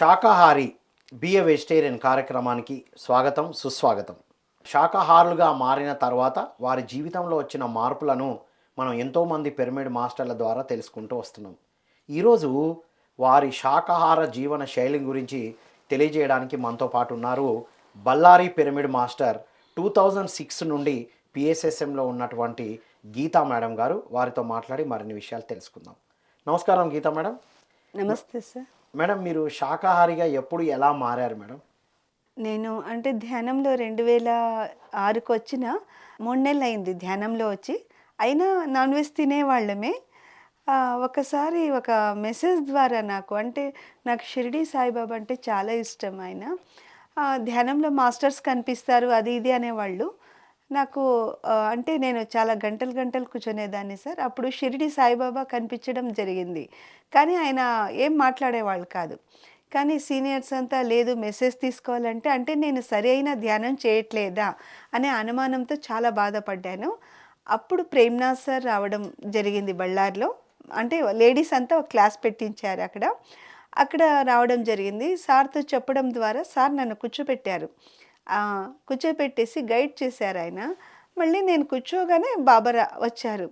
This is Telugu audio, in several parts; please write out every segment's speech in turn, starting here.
శాకాహారి బిఏ వెజిటేరియన్ కార్యక్రమానికి స్వాగతం సుస్వాగతం. శాకాహారులుగా మారిన తర్వాత వారి జీవితంలో వచ్చిన మార్పులను మనం ఎంతోమంది పిరమిడ్ మాస్టర్ల ద్వారా తెలుసుకుంటూ వస్తున్నాం. ఈరోజు వారి శాకాహార జీవన శైలి గురించి తెలియజేయడానికి మనతో పాటు ఉన్నారు Ballari pyramid master two thousand six నుండి పిఎస్ఎస్ఎంలో ఉన్నటువంటి గీతా మేడం గారు. వారితో మాట్లాడి మరిన్ని విషయాలు తెలుసుకుందాం. నమస్కారం గీతా మేడం. నమస్తే సార్. మేడం మీరు శాకాహారిగా ఎప్పుడు ఎలా మారారు మేడం? నేను అంటే ధ్యానంలో రెండు వేల ఆరుకు వచ్చిన మూడు నెలలు అయింది ధ్యానంలో వచ్చి. అయినా నాన్ వెజ్ తినేవాళ్ళమే ఒకసారి ఒక మెసేజ్ ద్వారా నాకు అంటే నాకు షిరిడి సాయిబాబా అంటే చాలా ఇష్టం ఆయన. ధ్యానంలో మాస్టర్స్ కనిపిస్తారు అది ఇది అనేవాళ్ళు. నాకు అంటే నేను చాలా గంటలు గంటలు కూర్చునేదాన్ని సార్. అప్పుడు షిరిడి సాయిబాబా కనిపించడం జరిగింది. కానీ ఆయన ఏం మాట్లాడేవాళ్ళు కాదు. కానీ సీనియర్స్ అంతా లేదు మెసేజ్ తీసుకోవాలంటే అంటే నేను సరి అయిన ధ్యానం చేయట్లేదా అనే అనుమానంతో చాలా బాధపడ్డాను. అప్పుడు ప్రేమ్నాథ్ సార్ రావడం జరిగింది బళ్ళార్లో. అంటే లేడీస్ అంతా ఒక క్లాస్ పెట్టించారు అక్కడ. అక్కడ రావడం జరిగింది. సార్తో చెప్పడం ద్వారా సార్ నన్ను కూర్చోపెట్టారు. కూర్చోపెట్టేసి గైడ్ చేశారు ఆయన. మళ్ళీ నేను కూర్చోగానే బాబా రా- వచ్చారు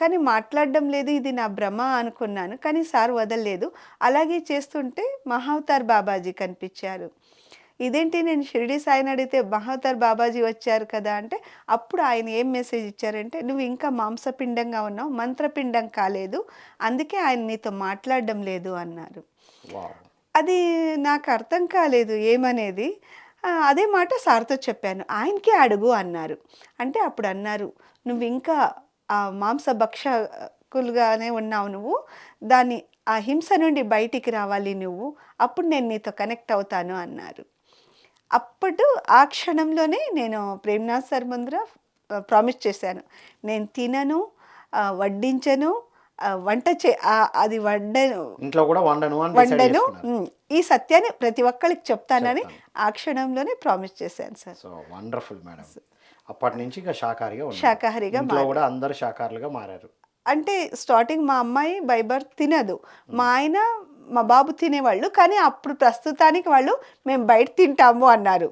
కానీ మాట్లాడడం లేదు ఇది నా భ్రమ అనుకున్నాను కానీ సార్ వదలలేదు. అలాగే చేస్తుంటే మహావతార్ బాబాజీ కనిపించారు. ఇదేంటి నేను షిరిడి సాయిని అడిగితే మహావతార్ బాబాజీ వచ్చారు కదా అంటే అప్పుడు ఆయన ఏం మెసేజ్ ఇచ్చారంటే నువ్వు ఇంకా మాంసపిండంగా ఉన్నావు మంత్రపిండం కాలేదు అందుకే ఆయన నీతో మాట్లాడడం లేదు అన్నారు. అది నాకు అర్థం కాలేదు ఏమనేది. అదే మాట సార్తో చెప్పాను. ఆయనకే అడుగు అన్నారు. అంటే అప్పుడు అన్నారు నువ్వు ఇంకా ఆ మాంస భక్షకులుగానే ఉన్నావు నువ్వు. దాన్ని ఆ హింస నుండి బయటికి రావాలి నువ్వు. అప్పుడు నేను నీతో కనెక్ట్ అవుతాను అన్నారు. అప్పుడు ఆ క్షణంలోనే నేను ప్రేమ్నాథ్ సార్ ముందర ప్రామిస్ చేశాను. నేను తినను వడ్డించను వంట చే అది వడ్డను ఇంట్లో కూడా వండను వండను. ఈ సత్యాన్ని ప్రతి ఒక్కరికి చెప్తానని ఆ క్షణంలోనే ప్రామిస్ చేశాను సార్ సో వండర్ఫుల్ మేడం అప్పటి నుంచి ఇక శాకాహారిగా శాకాహారిగా కూడా అందరు శాకాహారులుగా మారారు. అంటే స్టార్టింగ్ మా అమ్మాయి బై బర్త్ తినదు. మా ఆయన మా బాబు తినేవాళ్ళు కానీ అప్పుడు ప్రస్తుతానికి వాళ్ళు మేము బయట తింటాము అన్నారు.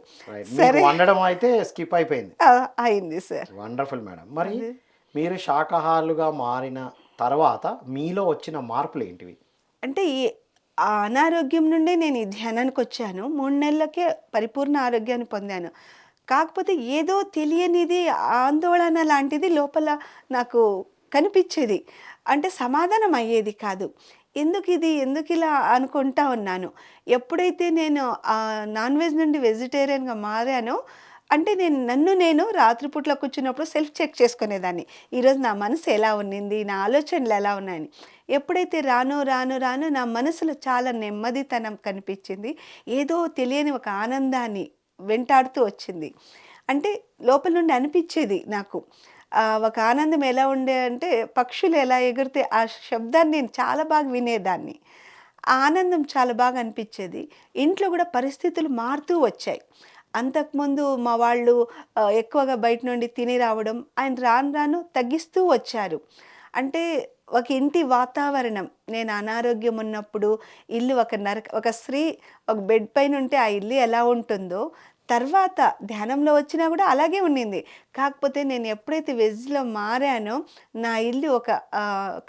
సరే. వండడం అయితే స్కిప్ అయిపోయింది. అయింది సార్ వండర్ఫుల్ మేడం మరి మీరు శాకాహారులుగా మారిన తర్వాత మీలో వచ్చిన మార్పులు ఏంటివి? అంటే ఈ ఆ అనారోగ్యం నుండి నేను ఈ ధ్యానానికి వచ్చాను. మూడు నెలలకే పరిపూర్ణ ఆరోగ్యాన్ని పొందాను. కాకపోతే ఏదో తెలియనిది ఆందోళన లాంటిది లోపల నాకు కనిపించేది. అంటే సమాధానం అయ్యేది కాదు. ఎందుకు ఇది? ఎందుకు ఇలా అనుకుంటా ఉన్నాను? ఎప్పుడైతే నేను ఆ నాన్ వెజ్ నుండి వెజిటేరియన్గా మారానో అంటే నేను నన్ను నేను రాత్రిపూట్లో కూర్చున్నప్పుడు సెల్ఫ్ చెక్ చేసుకునేదాన్ని. ఈరోజు నా మనసు ఎలా ఉన్నింది నా ఆలోచనలు ఎలా ఉన్నాయని. ఎప్పుడైతే రాను రాను రాను నా మనసులో చాలా నెమ్మదితనం కనిపించింది. ఏదో తెలియని ఒక ఆనందాన్ని వెంటాడుతూ వచ్చింది. అంటే లోపల నుండి అనిపించేది నాకు. ఒక ఆనందం ఎలా ఉండే అంటే పక్షులు ఎలా ఎగిరితే ఆ శబ్దాన్ని నేను చాలా బాగా వినేదాన్ని. ఆ ఆనందం చాలా బాగా అనిపించేది. ఇంట్లో కూడా పరిస్థితులు మారుతూ వచ్చాయి. అంతకుముందు మా వాళ్ళు ఎక్కువగా బయట నుండి తిని రావడం ఆయన రాను రాను తగ్గిస్తూ వచ్చారు. అంటే ఒక ఇంటి వాతావరణం. నేను అనారోగ్యం ఉన్నప్పుడు ఇల్లు ఒక నరక ఒక స్త్రీ ఒక బెడ్ పైన ఉంటే ఆ ఇల్లు ఎలా ఉంటుందో తర్వాత ధ్యానంలో వచ్చినా కూడా అలాగే ఉండింది. కాకపోతే నేను ఎప్పుడైతే వెజ్లో మారానో నా ఇల్లు ఒక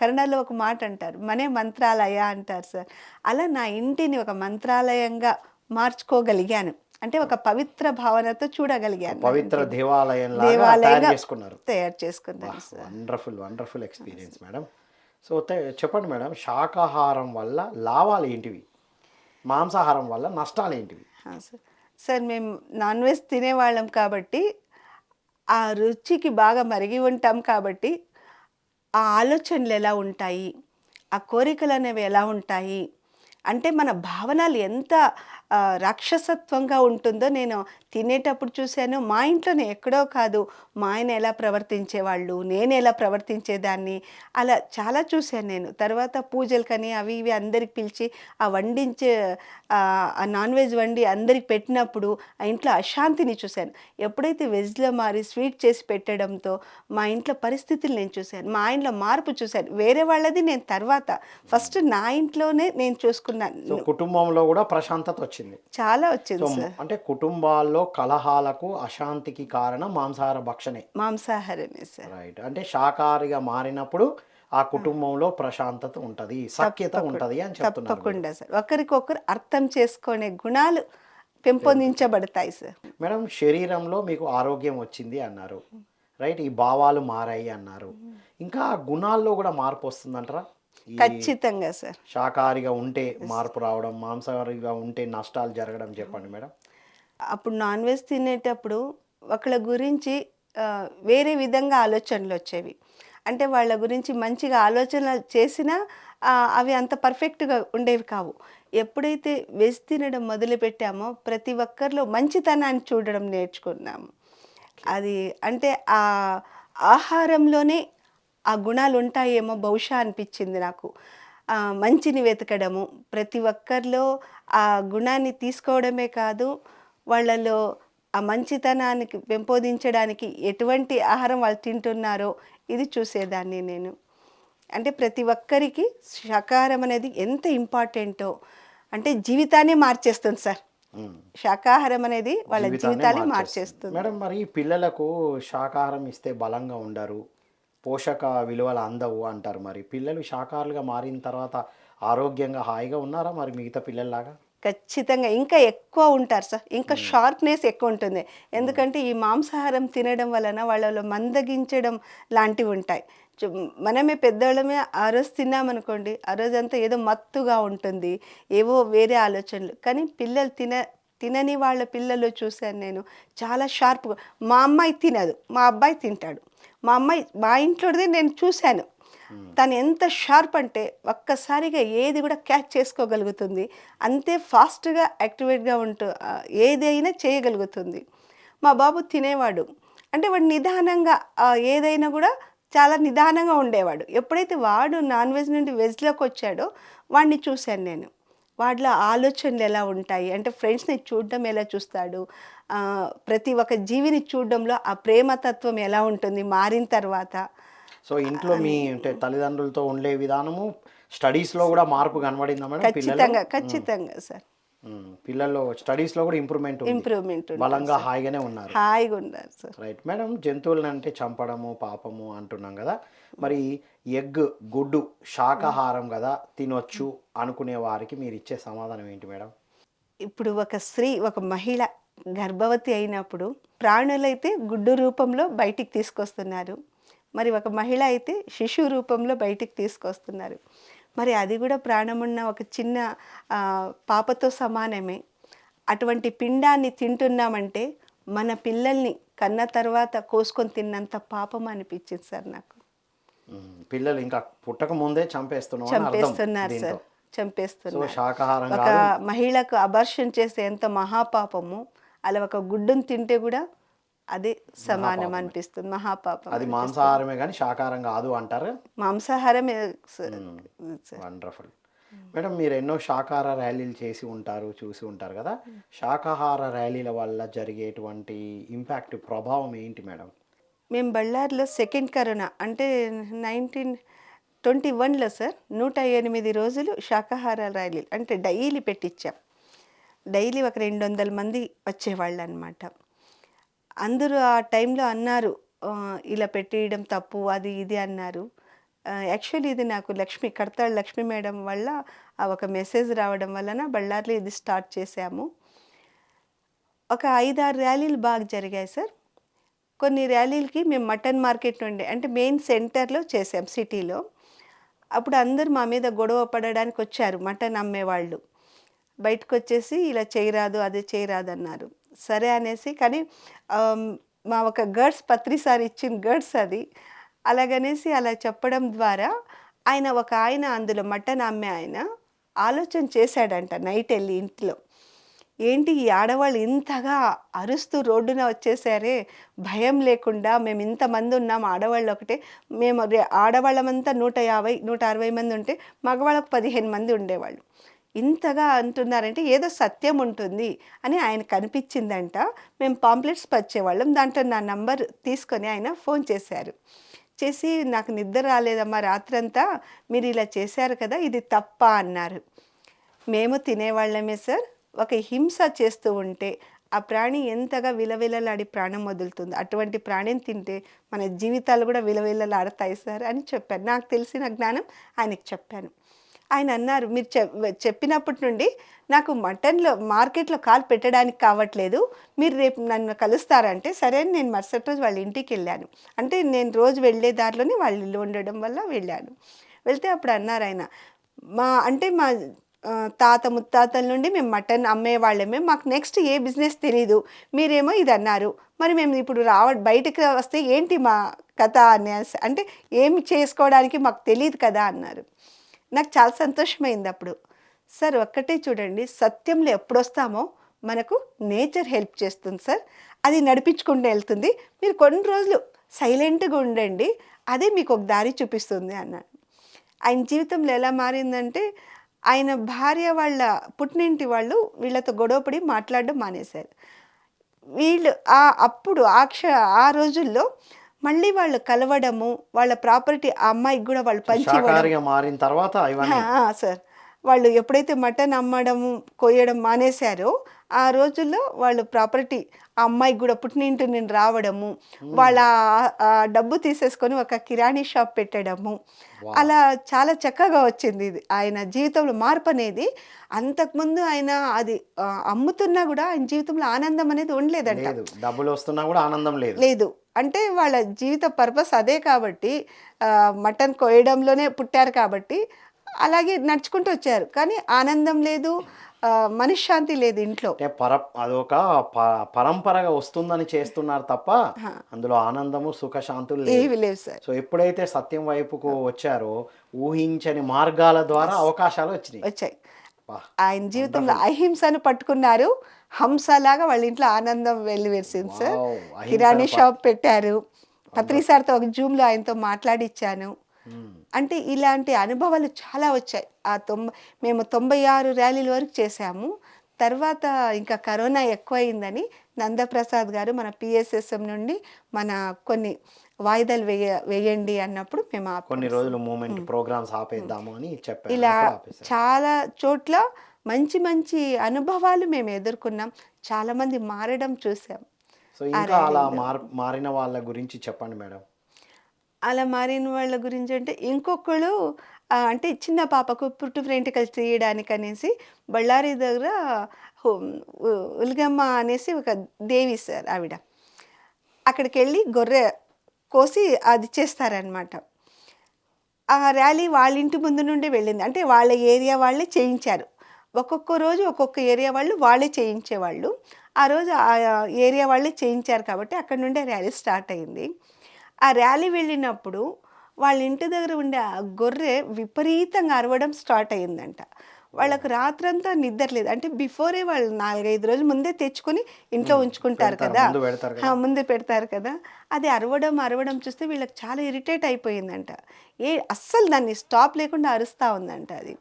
కన్నడలో ఒక మాట అంటారు. మనే మంత్రాలయ అంటారు సార్. అలా నా ఇంటిని ఒక మంత్రాలయంగా మార్చుకోగలిగాను. అంటే ఒక పవిత్ర భావనతో చూడగలిగాను. పవిత్ర. దేవాలయం దేవాలయంగా చేసుకున్నారు. తయారు చేసుకున్నాను wonderful wonderful experience madam so చెప్పండి మేడం శాకాహారం వల్ల లాభాలు ఏంటివి? మాంసాహారం వల్ల నష్టాలు ఏంటివి? సార్ సార్ మేము నాన్ వెజ్ తినేవాళ్ళం కాబట్టి ఆ రుచికి బాగా మరిగి ఉంటాం కాబట్టి ఆ ఆలోచనలు ఎలా ఉంటాయి? ఆ కోరికలు అనేవి ఎలా ఉంటాయి? అంటే మన భావనలు ఎంత రాక్షసత్వంగా ఉంటుందో నేను తినేటప్పుడు చూశాను. మా ఇంట్లోనే ఎక్కడో కాదు మా ఆయన ఎలా ప్రవర్తించేవాళ్ళు నేను ఎలా ప్రవర్తించేదాన్ని అలా చాలా చూశాను నేను. తర్వాత పూజలకని అవి ఇవి అందరికి పిలిచి ఆ వండించే ఆ నాన్ వెజ్ వండి అందరికి పెట్టినప్పుడు ఆ ఇంట్లో అశాంతిని చూశాను. ఎప్పుడైతే వెజ్లో మారి స్వీట్ చేసి పెట్టడంతో మా ఇంట్లో పరిస్థితులు నేను చూశాను. మా ఇంట్లో మార్పు చూశాను. వేరే వాళ్ళది నేను తర్వాత. ఫస్ట్ నా ఇంట్లోనే నేను చూసుకున్న కుటుంబంలో కూడా ప్రశాంతత వచ్చింది. చాలా వచ్చింది సార్. అంటే కుటుంబాల్లో కలహాలకు అశాంతికి కారణం మాంసాహార భక్షణే. మాంసాహారమే సార్. రైట్. అంటే శాకాహారిగా మారినప్పుడు ఆ కుటుంబంలో ప్రశాంతత ఉంటది సఖ్యత ఉంటది అని చెప్తున్నారు మీరు. తప్పకుండా సార్. ఒకరికొకరు అర్థం చేసుకునే గుణాలు పెంపొందించబడతాయి సార్. మేడం శరీరంలో మీకు ఆరోగ్యం వచ్చింది అన్నారు. రైట్ ఈ భావాలు మారాయి అన్నారు. ఇంకా గుణాల్లో కూడా మార్పు వస్తుందంటారా? ఖచ్చితంగా సార్ శాకాహారిగా ఉంటే మార్పు రావడం మాంసాహారిగా ఉంటే నష్టాలు జరగడం చెప్పండి మేడం. అప్పుడు నాన్ వెజ్ తినేటప్పుడు ఒకళ్ళ గురించి వేరే విధంగా ఆలోచనలు వచ్చేవి. అంటే వాళ్ళ గురించి మంచిగా ఆలోచన చేసినా అవి అంత పర్ఫెక్ట్గా ఉండేవి కావు. ఎప్పుడైతే వెజ్ తినడం మొదలుపెట్టామో ప్రతి ఒక్కరిలో మంచితనాన్ని చూడడం నేర్చుకున్నాము. అది అంటే ఆ ఆహారంలోనే ఆ గుణాలు ఉంటాయేమో బహుశా అనిపించింది నాకు. ఆ, మంచిని వెతకడము. ప్రతి ఒక్కరిలో ఆ గుణాన్ని తీసుకోవడమే కాదు వాళ్ళలో ఆ మంచితనానికి పెంపొందించడానికి ఎటువంటి ఆహారం వాళ్ళు తింటున్నారో ఇది చూసేదాన్ని నేను. అంటే ప్రతి ఒక్కరికి శాకాహారం అనేది ఎంత ఇంపార్టెంటో అంటే జీవితాన్ని మార్చేస్తుంది సార్. శాకాహారం అనేది వాళ్ళ జీవితాన్ని. మార్చేస్తుంది. మేడం మరి పిల్లలకు శాకాహారం ఇస్తే బలంగా ఉండరు. పోషక విలువలు అందవు అంటారు మరి. పిల్లలు శాకాహారులుగా మారిన తర్వాత ఆరోగ్యంగా హాయిగా ఉన్నారా మరి మిగతా పిల్లల్లాగా? ఖచ్చితంగా. ఇంకా ఎక్కువ ఉంటారు సార్. ఇంకా షార్ప్నెస్ ఎక్కువ ఉంటుంది. ఎందుకంటే ఈ మాంసాహారం తినడం వలన వాళ్ళలో మందగించడం లాంటివి ఉంటాయి. మనమే పెద్దవాళ్ళమే ఆ రోజు తిన్నామనుకోండి ఆ రోజంతా ఏదో మత్తుగా ఉంటుంది ఏవో వేరే ఆలోచనలు. కానీ పిల్లలు తిన తినని వాళ్ళ పిల్లలు చూశాను నేను చాలా షార్ప్గా. మా అమ్మాయి తినదు మా అబ్బాయి తింటాడు. మా అమ్మాయి మా ఇంట్లోదే నేను చూశాను. తను ఎంత షార్ప్ అంటే ఒక్కసారిగా ఏది కూడా క్యాచ్ చేసుకోగలుగుతుంది. అంతే ఫాస్ట్గా యాక్టివేట్గా ఉంటూ ఏదైనా చేయగలుగుతుంది. మా బాబు తినేవాడు. అంటే వాడు నిదానంగా ఏదైనా కూడా చాలా నిదానంగా ఉండేవాడు. ఎప్పుడైతే వాడు నాన్ వెజ్ నుండి వెజ్లోకి వచ్చాడో వాడిని చూశాను నేను. వాడిలో ఆలోచనలు ఎలా ఉంటాయి? అంటే ఫ్రెండ్స్ని చూడడం ఎలా చూస్తాడు? ప్రతి ఒక్క జీవిని చూడడంలో ఆ ప్రేమతత్వం ఎలా ఉంటుంది మారిన తర్వాత. సో ఇంట్లో మీ అంటే తల్లిదండ్రులతో ఉండే విధానము స్టడీస్లో కూడా మార్పు కనబడిందా మేడం పిల్లలు ఖచ్చితంగా ఖచ్చితంగా సార్. ఉమ్, పిల్లల్లో స్టడీస్లో కూడా ఇంప్రూవ్మెంట్ ఇంప్రూవ్మెంట్ బలంగా హాయిగానే ఉన్నారు. హాయిగా ఉన్నారు సార్. రైట్. మేడం జంతువులను అంటే చంపడము పాపము అంటున్నాం కదా. మరి ఎగ్ గుడ్డు శాకాహారం కదా తినొచ్చు అనుకునే వారికి మీరు ఇచ్చే సమాధానం ఏంటి మేడం? ఇప్పుడు ఒక స్త్రీ ఒక మహిళ గర్భవతి అయినప్పుడు ప్రాణులైతే గుడ్డు రూపంలో బయటికి తీసుకొస్తున్నారు. మరి ఒక మహిళ అయితే శిశు రూపంలో బయటికి తీసుకొస్తున్నారు. మరి అది కూడా ప్రాణమున్న ఒక చిన్న పాపతో సమానమే. అటువంటి పిండాన్ని తింటున్నామంటే మన పిల్లల్ని కన్న తర్వాత కోసుకొని తిన్నంత పాపం అనిపించింది సార్ నాకు. పిల్లలు ఇంకా పుట్టక ముందే చంపేస్తున్నారు దీంతో. సార్ చంపేస్తున్నారు. ఒక మహిళకు అబర్షన్ చేస్తే ఎంత మహాపాపము అలా ఒక గుడ్డును తింటే కూడా అదే సమానం అనిపిస్తుంది మహాపాపం అది మాంసాహారమే కానీ శాకాహారం కాదు అంటారు? మాంసాహారమే. వండర్ఫుల్ మేడం మీరు ఎన్నో శాకాహార ర్యాలీలు చేసి ఉంటారు చూసి ఉంటారు కదా? శాకాహార ర్యాలీల వల్ల జరిగేటువంటి ఇంపాక్ట్ ప్రభావం ఏంటి మేడం? మేము బళ్ళారిలో సెకండ్ కరోనా అంటే నైన్టీన్ ట్వంటీ వన్లో సార్ నూట ఎనిమిది రోజులు శాకాహార ర్యాలీలు అంటే డైలీ పెట్టించాం. డైలీ ఒక రెండు వందల మంది వచ్చేవాళ్ళు అనమాట అందరూ ఆ టైంలో అన్నారు ఇలా పెట్టేయడం తప్పు అది ఇది అన్నారు. యాక్చువల్లీ ఇది నాకు లక్ష్మి కడతాళ్ లక్ష్మి మేడం వల్ల ఆ ఒక మెసేజ్ రావడం వలన బళ్ళారిలో ఇది స్టార్ట్ చేశాము. ఒక ఐదారు ర్యాలీలు బాగా జరిగాయి సార్. కొన్ని ర్యాలీలకి మేము మటన్ మార్కెట్ నుండి అంటే మెయిన్ సెంటర్లో చేసాం సిటీలో. అప్పుడు అందరూ మా మీద గొడవ పడడానికి వచ్చారు మటన్ అమ్మేవాళ్ళు. బయటకు వచ్చేసి ఇలా చేయరాదు అది చేయరాదు అన్నారు సరే అనేసి కానీ మా ఒక గర్డ్స్ పత్రి సార్ ఇచ్చిన గర్డ్స్ అది. అలాగనేసి అలా చెప్పడం ద్వారా ఆయన ఒక ఆయన అందులో మటన్ అమ్మే ఆయన ఆలోచన చేశాడంట నైట్ వెళ్ళి ఇంట్లో. ఏంటి ఈ ఆడవాళ్ళు ఇంతగా అరుస్తూ రోడ్డున వచ్చేసారే? భయం లేకుండా మేము ఇంతమంది ఉన్నాం ఆడవాళ్ళు ఒకటే. మేము ఆడవాళ్ళమంతా నూట యాభై నూట అరవై మంది ఉంటే మగవాళ్ళకు పదిహేను మంది ఉండేవాళ్ళు. ఇంతగా అంటున్నారంటే ఏదో సత్యం ఉంటుంది అని ఆయన కనిపించిందంట. మేము పాంప్లెట్స్ పచ్చేవాళ్ళం దాంట్లో నా నంబర్ తీసుకొని ఆయన ఫోన్ చేశారు. చేసి నాకు నిద్ర రాలేదమ్మా రాత్రంతా మీరు ఇలా చేశారు కదా ఇది తప్ప అన్నారు. మేము తినేవాళ్ళమే సార్. ఒక హింస చేస్తూ ఉంటే ఆ ప్రాణి ఎంతగా విలవిలలాడి ప్రాణం వదులుతుంది అటువంటి ప్రాణిని తింటే మన జీవితాలు కూడా విలవిలలాడతాయి సార్ అని చెప్పాను నాకు తెలిసిన జ్ఞానం ఆయనకి చెప్పాను. ఆయన అన్నారు మీరు చెప్ చెప్పినప్పటి నుండి నాకు మటన్లో మార్కెట్లో కాలు పెట్టడానికి కావట్లేదు. మీరు రేపు నన్ను కలుస్తారంటే సరే అని నేను మరుసటి రోజు వాళ్ళ ఇంటికి వెళ్ళాను. అంటే నేను రోజు వెళ్ళే దారిలోనే వాళ్ళ ఇల్లు ఉండడం వల్ల వెళ్ళాను. వెళ్తే అప్పుడు అన్నారు ఆయన మా అంటే మా తాత ముత్తాతల నుండి మేము మటన్ అమ్మేవాళ్ళమే మాకు నెక్స్ట్ ఏ బిజినెస్ తెలీదు. మీరేమో ఇది అన్నారు. మరి మేము ఇప్పుడు రావ బయటకు వస్తే ఏంటి మా కథ అనే అంటే ఏమి చేసుకోవడానికి మాకు తెలియదు కదా అన్నారు. నాకు చాలా సంతోషమైంది అప్పుడు. సార్ ఒక్కటే చూడండి సత్యంలో ఎప్పుడొస్తామో మనకు నేచర్ హెల్ప్ చేస్తుంది సార్. అది నడిపించుకుంటూ వెళ్తుంది. మీరు కొన్ని రోజులు సైలెంట్గా ఉండండి అదే మీకు ఒక దారి చూపిస్తుంది అన్నాడు. ఆయన జీవితంలో ఎలా మారిందంటే ఆయన భార్య వాళ్ళ పుట్టినింటి వాళ్ళు వీళ్ళతో గొడవపడి మాట్లాడడం మానేశారు. వీళ్ళు ఆ అప్పుడు ఆ క్ష ఆ రోజుల్లో మళ్ళీ వాళ్ళు కలవడము వాళ్ళ ప్రాపర్టీ ఆ అమ్మాయికి కూడా వాళ్ళు పంచి మారిన తర్వాత సార్. వాళ్ళు ఎప్పుడైతే మటన్ అమ్మడము కొయ్యడం మానేశారో ఆ రోజుల్లో వాళ్ళు ప్రాపర్టీ ఆ అమ్మాయికి కూడా పుట్టినింటి నుండి రావడము వాళ్ళ డబ్బు తీసేసుకొని ఒక కిరాణీ షాప్ పెట్టడము. అలా చాలా చక్కగా వచ్చింది ఇది. ఆయన జీవితంలో మార్పు అనేది అంతకుముందు ఆయన అది అమ్ముతున్నా కూడా ఆయన జీవితంలో ఆనందం అనేది ఉండలేదంట. లేదు. డబ్బులు వస్తున్నా కూడా ఆనందం లేదు. లేదు. అంటే వాళ్ళ జీవిత పర్పస్ అదే కాబట్టి మటన్ కోయడంలోనే పుట్టారు కాబట్టి అలాగే నడుచుకుంటూ వచ్చారు. కానీ ఆనందం లేదు. మనశ్శాంతి లేదు ఇంట్లో. అంటే పర అదొక పరంపరగా వస్తుందని చేస్తున్నారు తప్ప అందులో ఆనందము సుఖశాంతులు లేవు. ఏవి లేవు సార్. సో ఎప్పుడైతే సత్యం వైపుకు వచ్చారో ఊహించని మార్గాల ద్వారా అవకాశాలు వచ్చినాయి. వచ్చాయి. ఆయన జీవితంలో అహింసను పట్టుకున్నారు. హంసలాగా వాళ్ళ ఇంట్లో ఆనందం వెల్లివేసింది సార్. కిరాణీ షాప్ పెట్టారు. పత్రి సార్తో ఒక జూమ్లో ఆయనతో మాట్లాడిచ్చాను. అంటే ఇలాంటి అనుభవాలు చాలా వచ్చాయి. ఆ తొంభై మేము తొంభై ఆరు ర్యాలీల వరకు చేశాము. తర్వాత ఇంకా కరోనా ఎక్కువైందని నందప్రసాద్ గారు మన పిఎస్ఎస్ఎం నుండి మన కొన్ని వాయిదాలు వేయ వేయండి అన్నప్పుడు మేము. కొన్ని రోజులు మూమెంట్ ప్రోగ్రామ్స్ ఆపేద్దాము అని చెప్పారు. ఇలా. చాలా చోట్ల మంచి మంచి అనుభవాలు మేము ఎదుర్కొన్నాం. చాలామంది మారడం చూసాం. సో ఇంకా అలా మార్ మారిన వాళ్ళ గురించి చెప్పండి మేడం. అలా మారిన వాళ్ళ గురించి అంటే ఇంకొకళ్ళు అంటే చిన్న పాపకు పుట్టు వెంట్రుకలు తీయడానికి అనేసి బళ్ళారి దగ్గర ఉలిగమ్మ ఉల్గమ్మ అనేసి ఒక దేవి సార్ ఆవిడ. అక్కడికి వెళ్ళి గొర్రె కోసి అది చేస్తారనమాట ఆ ర్యాలీ వాళ్ళ ఇంటి ముందు నుండి వెళ్ళింది. అంటే వాళ్ళ ఏరియా వాళ్ళే చేయించారు. ఒక్కొక్క రోజు ఒక్కొక్క ఏరియా వాళ్ళు వాళ్ళే చేయించేవాళ్ళు. ఆ రోజు ఆ ఏరియా వాళ్ళే చేయించారు కాబట్టి అక్కడ నుండే ర్యాలీ స్టార్ట్ అయింది. ఆ ర్యాలీ వెళ్ళినప్పుడు వాళ్ళ ఇంటి దగ్గర ఉండే ఆ గొర్రె విపరీతంగా అరవడం స్టార్ట్ అయిందంట వాళ్ళకు రాత్రంతా నిద్ర లేదు. అంటే బిఫోరే వాళ్ళు నాలుగైదు రోజులు ముందే తెచ్చుకొని ఇంట్లో ఉంచుకుంటారు కదా. ముందు పెడతారు కదా. అది అరవడం అరవడం చూస్తే వీళ్ళకి చాలా ఇరిటేట్ అయిపోయిందంట. ఏ అస్సలు దాన్ని స్టాప్ లేకుండా అరుస్తూ ఉందంట అది.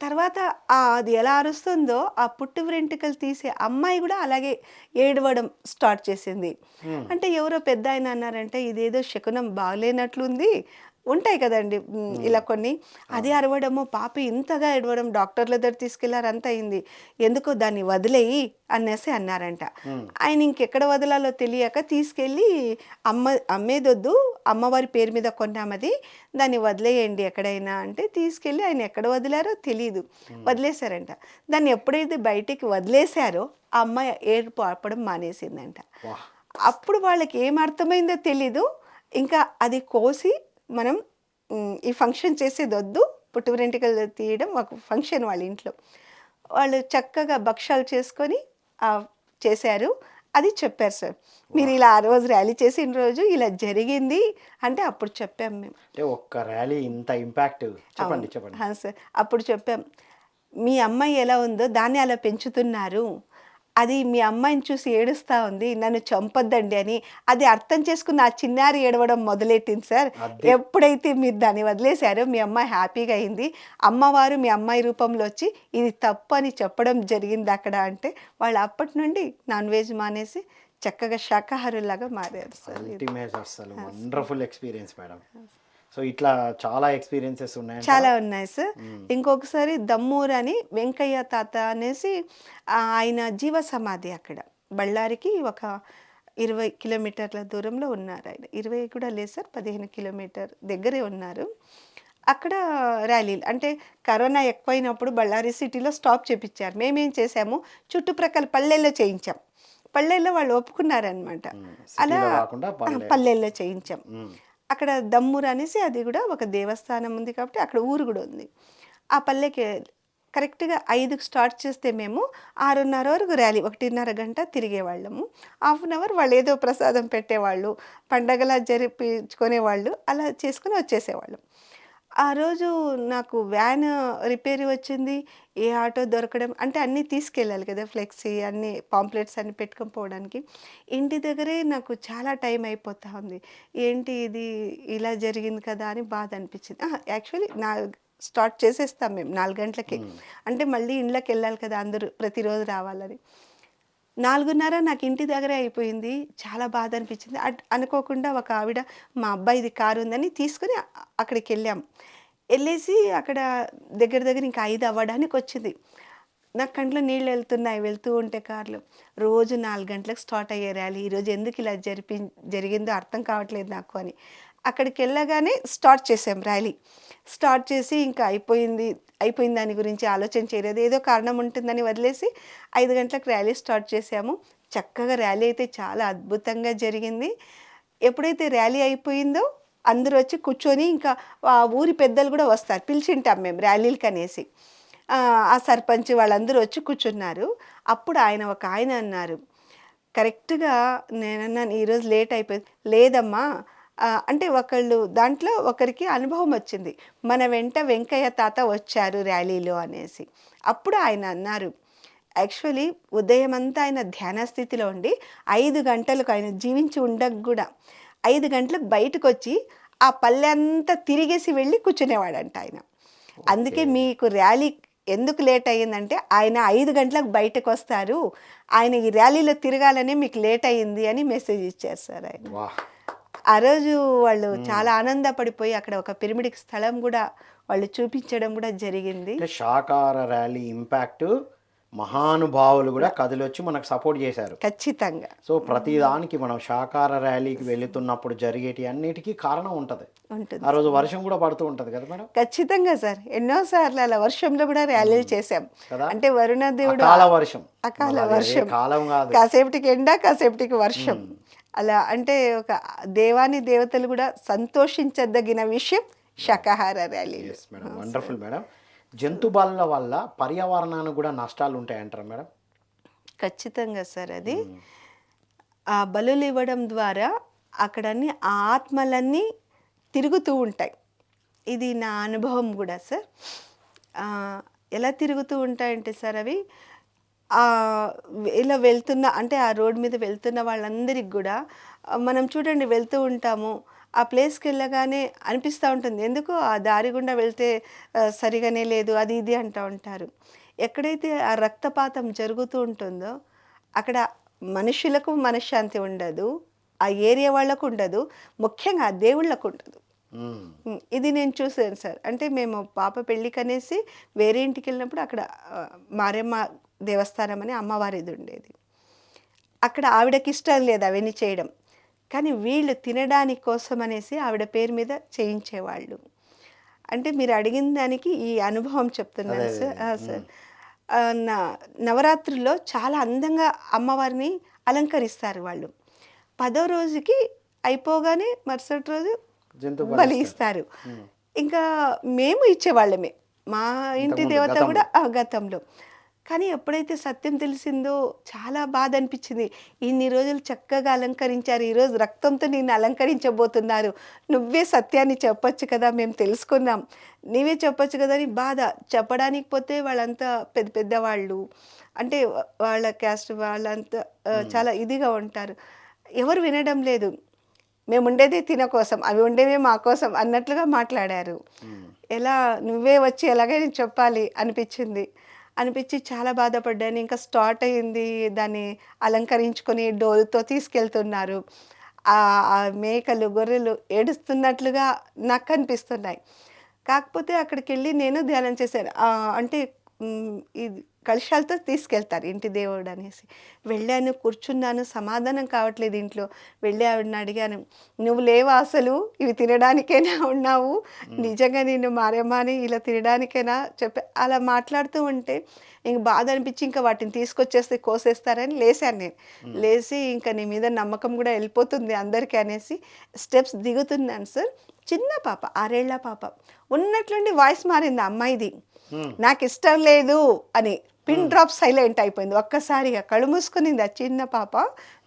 తర్వాత అది ఎలా అరుస్తుందో ఆ పుట్టు వెంట్రుకలు తీసే అమ్మాయి కూడా అలాగే ఏడవడం స్టార్ట్ చేసింది. అంటే ఎవరో పెద్ద ఆయన అన్నారంటే ఇదేదో శకునం బాగలేనట్లుంది ఉంటాయి కదండి. ఇలా కొన్ని. అది అరవడము పాప ఇంతగా ఏడవడం డాక్టర్ల దగ్గర తీసుకెళ్ళారు అంత అయింది. ఎందుకో దాన్ని వదిలేయి అనేసి అన్నారంట. ఆయన ఇంకెక్కడ వదలాలో తెలియక తీసుకెళ్ళి అమ్మ అమ్మేదొద్దు అమ్మవారి పేరు మీద కొన్నామది దాన్ని వదిలేయండి ఎక్కడైనా అంటే తీసుకెళ్ళి ఆయన ఎక్కడ వదిలారో తెలియదు వదిలేశారంట. దాన్ని ఎప్పుడైతే బయటికి వదిలేశారో ఆ అమ్మాయి ఏడుపు ఆపడం మానేసిందంట. అప్పుడు వాళ్ళకి ఏం అర్థమైందో తెలీదు. ఇంకా అది కోసి మనం ఈ ఫంక్షన్ చేసేది వద్దు పుట్టు వెంట్రుకలు తీయడం ఒక ఫంక్షన్ వాళ్ళ ఇంట్లో. వాళ్ళు చక్కగా భక్షాలు చేసుకొని చేశారు. అది చెప్పారు సార్. మీరు ఇలా ఆ రోజు ర్యాలీ చేసిన రోజు ఇలా జరిగింది అంటే అప్పుడు చెప్పాం మేము. అంటే ఒక్క ర్యాలీ ఇంత ఇంపాక్ట్. చెప్పండి చెప్పండి. సార్. అప్పుడు చెప్పాం మీ అమ్మాయి ఎలా ఉందో దాన్ని అలా పెంచుతున్నారు. అది మీ అమ్మాయిని చూసి ఏడుస్తూ ఉంది నన్ను చంపొద్దండి అని. అది అర్థం చేసుకున్న ఆ చిన్నారి ఏడవడం మొదలెట్టింది సార్. ఎప్పుడైతే మీరు దాన్ని వదిలేశారో మీ అమ్మాయి హ్యాపీగా అయింది. అమ్మవారు మీ అమ్మాయి రూపంలో వచ్చి ఇది తప్పు అని చెప్పడం జరిగింది అక్కడ అంటే వాళ్ళు అప్పటి నుండి నాన్ వెజ్ మానేసి చక్కగా శాకాహారులాగా మారారు సార్. అసలు వండర్ఫుల్ ఎక్స్పీరియన్స్ మేడం సో ఇట్లా చాలా ఎక్స్పీరియన్సెస్ ఉన్నాయి చాలా ఉన్నాయి సార్. ఇంకొకసారి దమ్మూరు అని వెంకయ్య తాత అనేసి ఆయన జీవ సమాధి అక్కడ. బళ్ళారికి ఒక ఇరవై కిలోమీటర్ల దూరంలో ఉన్నారు ఆయన. ఇరవై కూడా లేదు సార్ పదిహేను కిలోమీటర్ దగ్గరే ఉన్నారు. అక్కడ ర్యాలీలు అంటే కరోనా ఎక్కువైనప్పుడు బళ్ళారి సిటీలో స్టాప్ చేపించారు. మేమేం చేసాము చుట్టుప్రక్కల పల్లెల్లో చేయించాం. పల్లెల్లో వాళ్ళు ఒప్పుకున్నారనమాట అలా పల్లెల్లో. చేయించాం. అక్కడ దమ్మూరు అనేసి అది కూడా ఒక దేవస్థానం ఉంది కాబట్టి అక్కడ ఊరు కూడా ఉంది. ఆ పల్లెకి కరెక్ట్గా ఐదుకి స్టార్ట్ చేస్తే మేము ఆరున్నర వరకు ర్యాలీ ఒకటిన్నర గంట తిరిగేవాళ్ళము. హాఫ్ అన్ అవర్ వాళ్ళు ఏదో ప్రసాదం పెట్టేవాళ్ళు పండగలా జరిపించుకునేవాళ్ళు అలా చేసుకుని వచ్చేసేవాళ్ళం. ఆ రోజు నాకు వ్యాన్ రిపేర్ వచ్చింది ఏ ఆటో దొరకడం అంటే అన్నీ తీసుకెళ్ళాలి కదా ఫ్లెక్సీ అన్నీ పాంప్లెట్స్ అన్ని పెట్టుకొని పోవడానికి. ఇంటి దగ్గరే నాకు చాలా టైం అయిపోతా ఉంది. ఏంటి ఇది ఇలా జరిగింది కదా అని బాధ అనిపించింది. యాక్చువల్లీ నా స్టార్ట్ చేసేస్తాం మేము నాలుగు గంటలకి. అంటే మళ్ళీ ఇంట్లోకి వెళ్ళాలి కదా అందరూ ప్రతిరోజు రావాలని. నాలుగున్నర నాకు ఇంటి దగ్గరే అయిపోయింది. చాలా బాధ అనిపించింది అనుకోకుండా ఒక ఆవిడ మా అబ్బాయిది కారు ఉందని తీసుకుని అక్కడికి వెళ్ళాం వెళ్ళేసి అక్కడ దగ్గర దగ్గర ఇంకా ఐదు అవ్వడానికి వచ్చింది. నాకు కంట్లో నీళ్ళు వెళ్తున్నాయి. వెళ్తూ ఉంటే కార్లు. రోజు నాలుగు గంటలకు స్టార్ట్ అయ్యే ర్యాలీ. ఈరోజు ఎందుకు ఇలా జరిపి జరిగిందో అర్థం కావట్లేదు నాకు అని. అక్కడికి వెళ్ళగానే స్టార్ట్ చేసాం ర్యాలీ. స్టార్ట్ చేసి ఇంకా అయిపోయింది. అయిపోయింది దాని గురించి ఆలోచన చేయలేదు. ఏదో కారణం ఉంటుందని వదిలేసి ఐదు గంటలకు ర్యాలీ స్టార్ట్ చేసాము చక్కగా ర్యాలీ అయితే చాలా అద్భుతంగా జరిగింది. ఎప్పుడైతే ర్యాలీ అయిపోయిందో అందరూ వచ్చి కూర్చొని ఇంకా ఆ ఊరి పెద్దలు కూడా వస్తారు. పిలిచింటాం మేము ర్యాలీలకు అనేసి. ఆ, సర్పంచ్ వాళ్ళందరూ వచ్చి కూర్చున్నారు. అప్పుడు ఆయన ఒక ఆయన అన్నారు. కరెక్ట్గా నేనన్నాను ఈరోజు లేట్ అయిపోయింది. లేదమ్మా అంటే ఒకళ్ళు దాంట్లో ఒకరికి అనుభవం వచ్చింది. మన వెంట వెంకయ్య తాత వచ్చారు ర్యాలీలో అనేసి. అప్పుడు ఆయన అన్నారు యాక్చువల్లీ ఉదయం అంతా ఆయన ధ్యాన స్థితిలో ఉండి ఐదు గంటలకు ఆయన జీవించి ఉండక కూడా ఐదు గంటలకు బయటకు వచ్చి ఆ పల్లె అంతా తిరిగేసి వెళ్ళి కూర్చునేవాడంట ఆయన. అందుకే మీకు ర్యాలీ ఎందుకు లేట్ అయ్యిందంటే ఆయన ఐదు గంటలకు బయటకు వస్తారు ఆయన ఈ ర్యాలీలో తిరగాలని మీకు లేట్ అయ్యింది అని మెసేజ్ ఇచ్చారు సార్ ఆయన ఆ రోజు వాళ్ళు చాలా ఆనందపడిపోయి అక్కడ ఒక పిరమిడిక్ స్థలం కూడా వాళ్ళు చూపించడం కూడా జరిగింది. శాకార ర్యాలీ ఇంపాక్ట్ మహానుభావులు కూడా కదిలొచ్చి మనకు సపోర్ట్ చేశారు. ఖచ్చితంగా. సో ప్రతిదానికి మనం శాకార ర్యాలీకి వెళుతున్నప్పుడు జరిగేటి అన్నిటికీ కారణం ఉంటుంది. ఉంటుంది. ఆ రోజు వర్షం కూడా పడుతూ ఉంటుంది కదా మేడం? ఖచ్చితంగా సార్. ఎన్నోసార్లు అలా వర్షంలో కూడా ర్యాలీలు చేశాం. కదా? అంటే వరుణ దేవుడు వర్షం. అకాల వర్షం. కాలం కాదు. కాసేపటికి ఎండ కాసేపటికి వర్షం. అలా అంటే ఒక దేవాని దేవతలు కూడా సంతోషించదగిన విషయం శాకాహార ర్యాలీలు. వండర్ఫుల్ మేడం జంతు బాలుల వల్ల పర్యావరణానికి కూడా నష్టాలు ఉంటాయంటారా మేడం ఖచ్చితంగా సార్ అది. ఆ బలులు ఇవ్వడం ద్వారా అక్కడ ఆ ఆత్మలన్నీ తిరుగుతూ ఉంటాయి. ఇది నా అనుభవం కూడా సార్. ఎలా తిరుగుతూ ఉంటాయంటే సార్ అవి ఇలా వెళ్తున్న అంటే ఆ రోడ్ మీద వెళ్తున్న వాళ్ళందరికి కూడా మనం చూడండి వెళ్తూ ఉంటాము. ఆ ప్లేస్కి వెళ్ళగానే అనిపిస్తూ ఉంటుంది. ఎందుకు? ఆ దారి గుండా వెళ్తే సరిగానే లేదు అది ఇది అంటూ ఉంటారు. ఎక్కడైతే ఆ రక్తపాతం జరుగుతూ ఉంటుందో అక్కడ మనుషులకు మనశ్శాంతి ఉండదు. ఆ ఏరియా వాళ్ళకు ఉండదు. ముఖ్యంగా ఆ దేవుళ్ళకు ఉండదు. ఇది నేను చూసాను సార్. అంటే మేము పాప పెళ్ళికి అనేసి వేరే ఇంటికి వెళ్ళినప్పుడు అక్కడ మారెమ్మ దేవస్థానం అని అమ్మవారిది ఉండేది అక్కడ ఆవిడకి ఇష్టం లేదు అవన్నీ చేయడం. కానీ వీళ్ళు తినడానికి కోసం అనేసి ఆవిడ పేరు మీద చేయించేవాళ్ళు. అంటే మీరు అడిగిన దానికి ఈ అనుభవం చెప్తున్నాను సార్. సార్. నా నవరాత్రుల్లో చాలా అందంగా అమ్మవారిని అలంకరిస్తారు వాళ్ళు. పదో రోజుకి అయిపోగానే మరుసటి రోజు బలి ఇస్తారు. ఇంకా మేము ఇచ్చేవాళ్ళమే. మా ఇంటి దేవత. కూడా ఆ గతంలో. కానీ ఎప్పుడైతే సత్యం తెలిసిందో చాలా బాధ అనిపించింది. ఇన్ని రోజులు చక్కగా అలంకరించారు. ఈరోజు రక్తంతో నిన్ను అలంకరించబోతున్నారు. నువ్వే సత్యాన్ని చెప్పొచ్చు కదా మేము తెలుసుకున్నాం. నీవే చెప్పొచ్చు కదా అని బాధ. చెప్పడానికి పోతే వాళ్ళంతా పెద్ద పెద్దవాళ్ళు అంటే వాళ్ళ క్యాస్ట్ వాళ్ళంతా చాలా ఇదిగా ఉంటారు. ఎవరు వినడం లేదు. మేము ఉండేదే తిన కోసం అవి ఉండేవే మా కోసం అన్నట్లుగా మాట్లాడారు. ఎలా నువ్వే వచ్చి ఎలాగైనా చెప్పాలి అనిపించింది. అనిపించి చాలా బాధపడ్డాను. ఇంకా స్టార్ట్ అయ్యింది దాన్ని అలంకరించుకొని డోలుతో తీసుకెళ్తున్నారు. ఆ మేకలు గొర్రెలు ఏడుస్తున్నట్లుగా నాకు కనిపిస్తున్నాయి కాకపోతే అక్కడికి వెళ్ళి నేను ధ్యానం చేశాను. అంటే ఇది కలశాలతో తీసుకెళ్తారు ఇంటి దేవుడు అనేసి. వెళ్ళాను కూర్చున్నాను సమాధానం కావట్లేదు ఇంట్లో. వెళ్ళి ఆవిడని అడిగాను నువ్వు లేవా అసలు ఇవి తినడానికైనా ఉన్నావు? నిజంగా నిన్ను మారేమాని ఇలా తినడానికైనా? చెప్పి అలా మాట్లాడుతూ ఉంటే ఇంక బాధ అనిపించి ఇంకా వాటిని తీసుకొచ్చేస్తే కోసేస్తారని లేసాను నేను. లేచి ఇంకా నీ మీద నమ్మకం కూడా వెళ్ళిపోతుంది అందరికీ అనేసి స్టెప్స్ దిగుతున్నాను సార్. చిన్న పాప ఆరేళ్ళ పాప. ఉన్నట్లుండి వాయిస్ మారింది అమ్మాయిది. నాకు ఇష్టం లేదు అని. పిన్ డ్రాప్ సైలెంట్ అయిపోయింది. ఒక్కసారిగా కళ్ళు మూసుకునింది ఆ చిన్న పాప.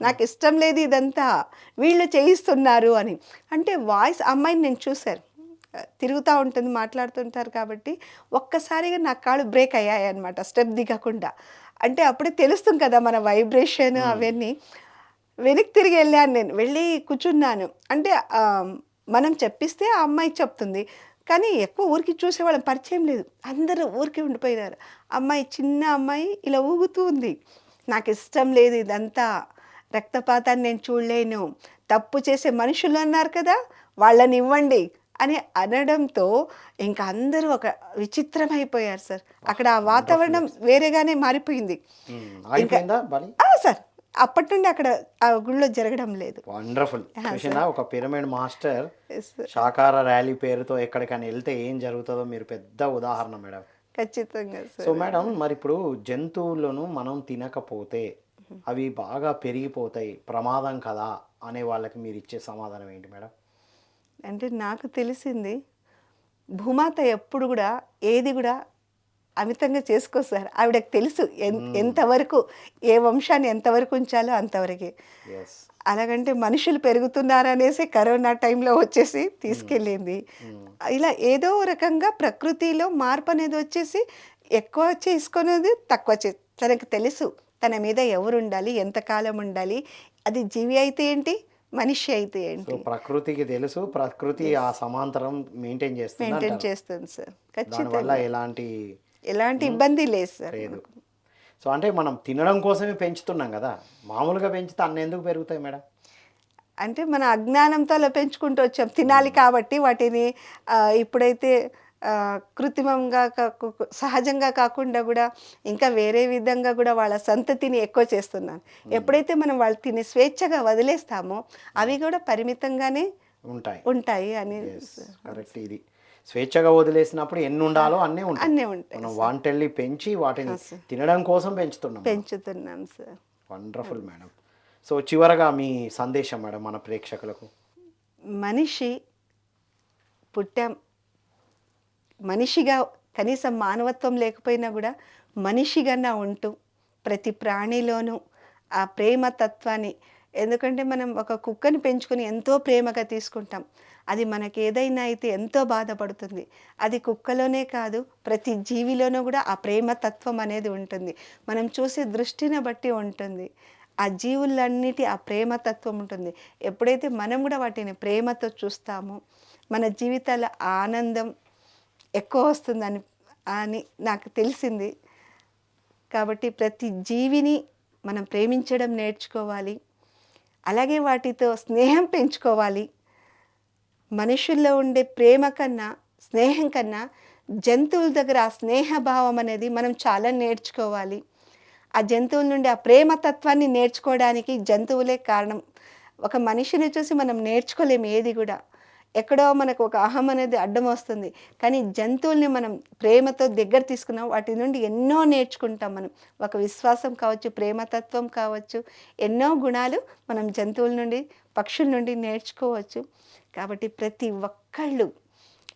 నాకు ఇష్టం లేదు ఇదంతా. వీళ్ళు చేయిస్తున్నారు అని. అంటే వాయిస్ అమ్మాయిని నేను చూశాను తిరుగుతూ ఉంటుంది మాట్లాడుతుంటారు కాబట్టి ఒక్కసారిగా నా కాళ్ళు బ్రేక్ అయ్యాయి అనమాట స్టెప్ దిగకుండా. అంటే అప్పుడే తెలుస్తుంది కదా మన వైబ్రేషన్ అవన్నీ. వెనక్కి తిరిగి వెళ్ళాను నేను వెళ్ళి కూర్చున్నాను. అంటే మనం చెప్పిస్తే ఆ అమ్మాయి చెప్తుంది. కానీ ఎక్కువ ఊరికి చూసేవాళ్ళం పరిచయం లేదు. అందరూ ఊరికి ఉండిపోయినారు. అమ్మాయి చిన్న అమ్మాయి ఇలా ఊగుతూ ఉంది. నాకు ఇష్టం లేదు ఇదంతా. రక్తపాతాన్ని నేను చూడలేను. తప్పు చేసే మనుషులు అన్నారు కదా వాళ్ళని ఇవ్వండి అని అనడంతో ఇంకా అందరూ ఒక విచిత్రమైపోయారు సార్. అక్కడ ఆ వాతావరణం వేరేగానే మారిపోయింది. సార్ అప్పటి నుండి అక్కడ ఆ గుళ్ళో జరగడం లేదు. వండర్ఫుల్ చూసినా ఒక పిరమిడ్ మాస్టర్. శాకార ర్యాలీ పేరుతో ఎక్కడికైనా వెళ్తే ఏం జరుగుతుందో మీరు పెద్ద ఉదాహరణ మేడం. ఖచ్చితంగా సో మేడం మరి ఇప్పుడు జంతువులను మనం తినకపోతే అవి బాగా పెరిగిపోతాయి ప్రమాదం కదా అనే వాళ్ళకి మీరు ఇచ్చే సమాధానం ఏంటి మేడం? అంటే నాకు తెలిసింది భూమాత ఎప్పుడు కూడా ఏది కూడా అమితంగా చేసుకో సార్ ఆవిడకి తెలుసు ఎంతవరకు ఏ వంశాన్ని ఎంతవరకు ఉంచాలో అంతవరకే. అలాగంటే మనుషులు పెరుగుతున్నారనేసి కరోనా టైంలో వచ్చేసి తీసుకెళ్ళింది. ఇలా ఏదో రకంగా ప్రకృతిలో మార్పు అనేది వచ్చేసి ఎక్కువ చేసుకునేది తక్కువ చే తనకు తెలుసు. తన మీద ఎవరు ఉండాలి ఎంతకాలం ఉండాలి అది జీవి అయితే ఏంటి మనిషి అయితే ఏంటి. ప్రకృతికి తెలుసు ప్రకృతి ఆ సమాంతరం మెయింటైన్ చేస్తుంది మెయింటైన్. చేస్తుంది సార్. ఖచ్చితంగా. ఎలాంటి ఎలాంటి ఇబ్బంది లేదు సార్ లేదు. సో అంటే మనం తినడం కోసమే పెంచుతున్నాం కదా. మామూలుగా పెంచితే అన్న ఎందుకు పెరుగుతాయి మేడం? అంటే మన అజ్ఞానంతో అలా పెంచుకుంటూ వచ్చాం. తినాలి కాబట్టి వాటిని ఇప్పుడైతే కృత్రిమంగా కాకు- సహజంగా కాకుండా కూడా ఇంకా వేరే విధంగా కూడా వాళ్ళ సంతతిని ఎక్కువ చేస్తున్నాను ఎప్పుడైతే మనం వాళ్ళు తిని స్వేచ్ఛగా వదిలేస్తామో అవి కూడా పరిమితంగానే ఉంటాయి. ఉంటాయి అని కరెక్ట్ ఇది. స్వేచ్ఛగా వదిలేసినప్పుడు ఎన్ని ఉండాలో అన్నీ ఉంటాయి. అన్నీ ఉంటాయి మనం వాంటెల్లి పెంచి వాటిని తినడం కోసం పెంచుతున్నాం. పెంచుతున్నాం సార్. Wonderful madam. సో చివరగా మీ సందేశం మేడం మన ప్రేక్షకులకు. మనిషి పుట్టాం మనిషిగా కనీసం మానవత్వం లేకపోయినా కూడా మనిషిగా ఉంటూ ప్రతి ప్రాణిలోనూ ఆ ప్రేమ తత్వాన్ని ఎందుకంటే మనం ఒక కుక్కని పెంచుకొని ఎంతో ప్రేమగా తీసుకుంటాం. అది మనకి ఏదైనా అయితే ఎంతో బాధపడుతుంది. అది కుక్కలోనే కాదు ప్రతి జీవిలోనూ కూడా ఆ ప్రేమ తత్వం అనేది ఉంటుంది. మనం చూసే దృష్టిని బట్టి ఉంటుంది. ఆ జీవులన్నిటి ఆ ప్రేమతత్వం ఉంటుంది. ఎప్పుడైతే మనం కూడా వాటిని ప్రేమతో చూస్తామో మన జీవితాల ఆనందం ఎక్కువ వస్తుందని అని నాకు తెలిసింది. కాబట్టి ప్రతి జీవిని మనం ప్రేమించడం నేర్చుకోవాలి. అలాగే వాటితో స్నేహం పెంచుకోవాలి. మనుషుల్లో ఉండే ప్రేమ కన్నా స్నేహం కన్నా జంతువుల దగ్గర ఆ స్నేహభావం అనేది మనం చాలా నేర్చుకోవాలి. ఆ జంతువుల నుండి ఆ ప్రేమ తత్వాన్ని నేర్చుకోవడానికి జంతువులే కారణం. ఒక మనిషిని చూసి మనం నేర్చుకోలేము ఏది కూడా. ఎక్కడో మనకు ఒక అహం అనేది అడ్డం వస్తుంది. కానీ జంతువుల్ని మనం ప్రేమతో దగ్గర తీసుకున్నాం వాటి నుండి ఎన్నో నేర్చుకుంటాం మనం. ఒక విశ్వాసం కావచ్చు ప్రేమతత్వం కావచ్చు ఎన్నో గుణాలు మనం జంతువుల నుండి పక్షుల నుండి నేర్చుకోవచ్చు. కాబట్టి ప్రతి ఒక్కళ్ళు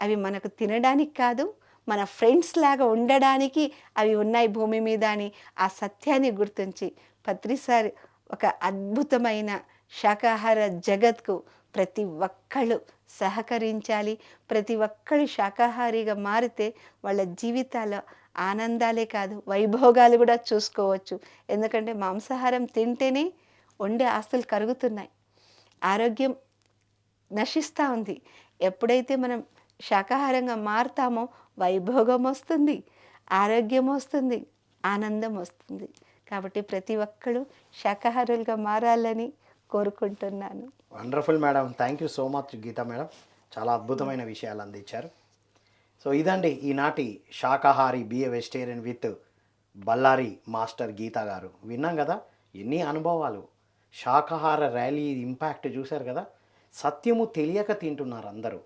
అవి మనకు తినడానికి కాదు మన ఫ్రెండ్స్ లాగా ఉండడానికి అవి ఉన్నాయి భూమి మీద అని ఆ సత్యాన్ని గుర్తించి పత్రిసారి ఒక అద్భుతమైన శాకాహార జగత్కు ప్రతి ఒక్కళ్ళు సహకరించాలి. ప్రతి ఒక్కళ్ళు శాకాహారిగా మారితే వాళ్ళ జీవితాల్లో ఆనందాలే కాదు వైభోగాలు కూడా చూసుకోవచ్చు. ఎందుకంటే మాంసాహారం తింటేనే వండే ఆస్తులు కరుగుతున్నాయి. ఆరోగ్యం నశిస్తూ ఉంది. ఎప్పుడైతే మనం శాకాహారంగా మారుతామో వైభోగం వస్తుంది ఆరోగ్యం వస్తుంది ఆనందం వస్తుంది. కాబట్టి ప్రతి ఒక్కరు శాకాహారులుగా మారాలని కోరుకుంటున్నాను. Wonderful madam thank you so much Geetha madam. చాలా అద్భుతమైన విషయాలు అందించారు. సో ఇదండి ఈనాటి శాకాహారి be a vegetarian with Ballari master Geetha garu. విన్నాం కదా ఎన్ని అనుభవాలు. శాకాహార ర్యాలీ ఇంపాక్ట్ చూశారు కదా. సత్యము తెలియక తింటున్నారు అందరూ.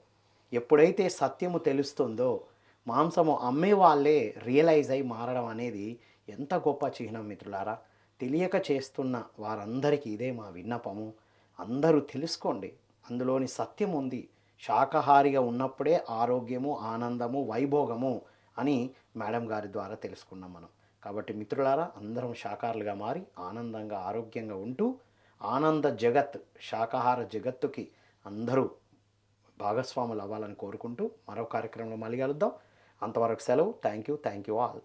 ఎప్పుడైతే సత్యము తెలుస్తుందో మాంసము అమ్మే వాళ్ళే రియలైజ్ అయి మారడం అనేది ఎంత గొప్ప చిహ్నం మిత్రులారా. తెలియక చేస్తున్న వారందరికీ ఇదే మా విన్నపము. అందరూ తెలుసుకోండి. అందులోని సత్యం ఉంది. శాకాహారిగా ఉన్నప్పుడే ఆరోగ్యము ఆనందము వైభోగము అని మేడం గారి ద్వారా తెలుసుకున్నాం మనం. కాబట్టి మిత్రులారా అందరం శాకారులుగా మారి ఆనందంగా ఆరోగ్యంగా ఉంటూ ఆనంద జగత్ శాకాహార జగత్తుకి అందరూ భాగస్వాములు అవ్వాలని కోరుకుంటూ మరో కార్యక్రమంలో మళ్ళీ కలుద్దాం. అంతవరకు సెలవు. Thank you. Thank you all.